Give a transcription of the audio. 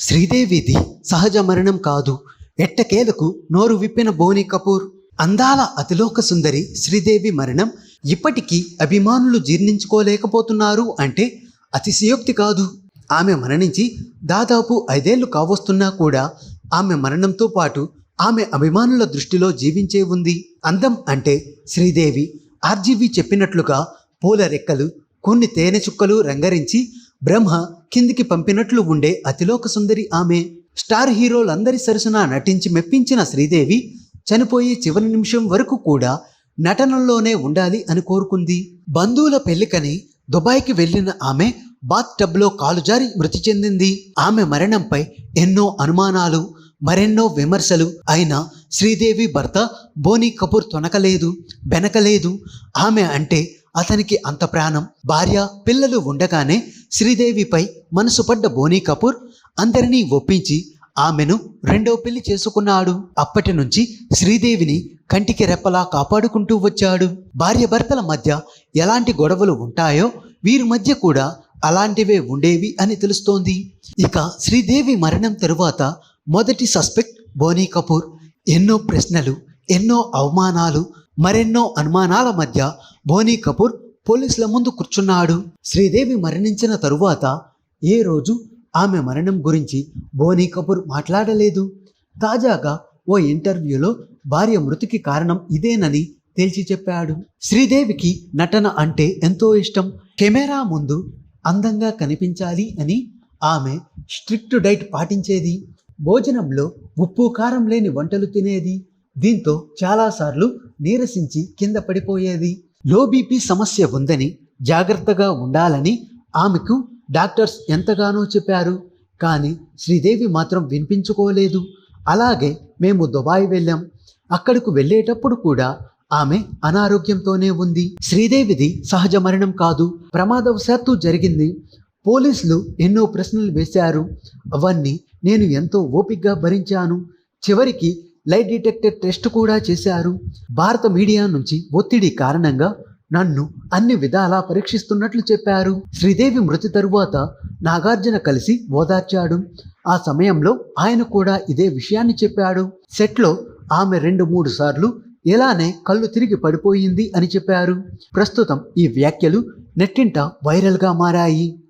శ్రీదేవిది సహజ మరణం కాదు. ఎట్టకేలకు నోరు విప్పిన బోని కపూర్. అందాల అతిలోక సుందరి శ్రీదేవి మరణం ఇప్పటికీ అభిమానులు జీర్ణించుకోలేకపోతున్నారు అంటే అతిశయోక్తి కాదు. ఆమె మరణించి దాదాపు ఐదేళ్ళు కావస్తున్నా కూడా ఆమె మరణంతో పాటు ఆమె అభిమానుల దృష్టిలో జీవించే ఉంది. అందం అంటే శ్రీదేవి ఆర్జీవి చెప్పినట్లుగా పూల రెక్కలు కొన్ని తేనె చుక్కలు రంగరించి బ్రహ్మ కిందికి పంపినట్లు ఉండే అతిలోక సుందరి ఆమె స్టార్ హీరోలందరి సరసన నటించి మెప్పించిన శ్రీదేవి చనిపోయే చివరి నిమిషం వరకు కూడా నటనల్లోనే ఉండాలి అని కోరుకుంది. బంధువుల పెళ్ళికని దుబాయ్కి వెళ్ళిన ఆమె బాత్ టబ్లో కాలు జారి మృతి చెందింది. ఆమె మరణంపై ఎన్నో అనుమానాలు మరెన్నో విమర్శలు అయినా శ్రీదేవి భర్త బోనీ కపూర్ తొనకలేదు బెనకలేదు. ఆమె అంటే అతనికి అంత ప్రాణం. భార్య పిల్లలు ఉండగానే శ్రీదేవిపై మనసు పడ్డ బోనీ కపూర్ అందరినీ ఒప్పించి ఆమెను రెండో పెళ్ళి చేసుకున్నాడు. అప్పటి నుంచి శ్రీదేవిని కంటికి రెప్పలా కాపాడుకుంటూ వచ్చాడు. భార్యభర్తల మధ్య ఎలాంటి గొడవలు ఉంటాయో వీరి మధ్య కూడా అలాంటివే ఉండేవి అని తెలుస్తోంది. ఇక శ్రీదేవి మరణం తరువాత మొదటి సస్పెక్ట్ బోనీ కపూర్. ఎన్నో ప్రశ్నలు ఎన్నో అవమానాలు మరెన్నో అనుమానాల మధ్య బోనీ కపూర్ పోలీసుల ముందు కూర్చున్నాడు. శ్రీదేవి మరణించిన తరువాత ఏ రోజు ఆమె మరణం గురించి బోనీ కపూర్ మాట్లాడలేదు. తాజాగా ఓ ఇంటర్వ్యూలో భార్య మృతికి కారణం ఇదేనని తేల్చి చెప్పాడు. శ్రీదేవికి నటన అంటే ఎంతో ఇష్టం. కెమెరా ముందు అందంగా కనిపించాలి అని ఆమె స్ట్రిక్ట్ డైట్ పాటించేది. భోజనంలో ఉప్పు కారం లేని వంటలు తినేది. దీంతో చాలాసార్లు నీరసించి కింద పడిపోయేది. లో బీపీ సమస్య ఉందని జాగ్రత్తగా ఉండాలని ఆమెకు డాక్టర్స్ ఎంతగానో చెప్పారు. కానీ శ్రీదేవి మాత్రం వినిపించుకోలేదు. అలాగే మేము దుబాయ్ వెళ్ళాం. అక్కడకు వెళ్ళేటప్పుడు కూడా ఆమె అనారోగ్యంతోనే ఉంది. శ్రీదేవిది సహజ మరణం కాదు. ప్రమాదవశాత్తు జరిగింది. పోలీసులు ఎన్నో ప్రశ్నలు వేశారు. అవన్నీ నేను ఎంతో ఓపిగ్గా భరించాను. చివరికి లైట్ డిటెక్టర్ టెస్ట్ కూడా చేశారు. భారత మీడియా నుంచి ఒత్తిడి కారణంగా నన్ను అన్ని విధాలా పరీక్షిస్తున్నట్లు చెప్పారు. శ్రీదేవి మృతి తరువాత నాగార్జున కలిసి ఓదార్చాడు. ఆ సమయంలో ఆయన కూడా ఇదే విషయాన్ని చెప్పాడు. సెట్లో ఆమె రెండు మూడు సార్లు ఇలానే కళ్ళు తిరిగి పడిపోయింది అని చెప్పారు. ప్రస్తుతం ఈ వ్యాఖ్యలు నెట్టింట వైరల్గా మారాయి.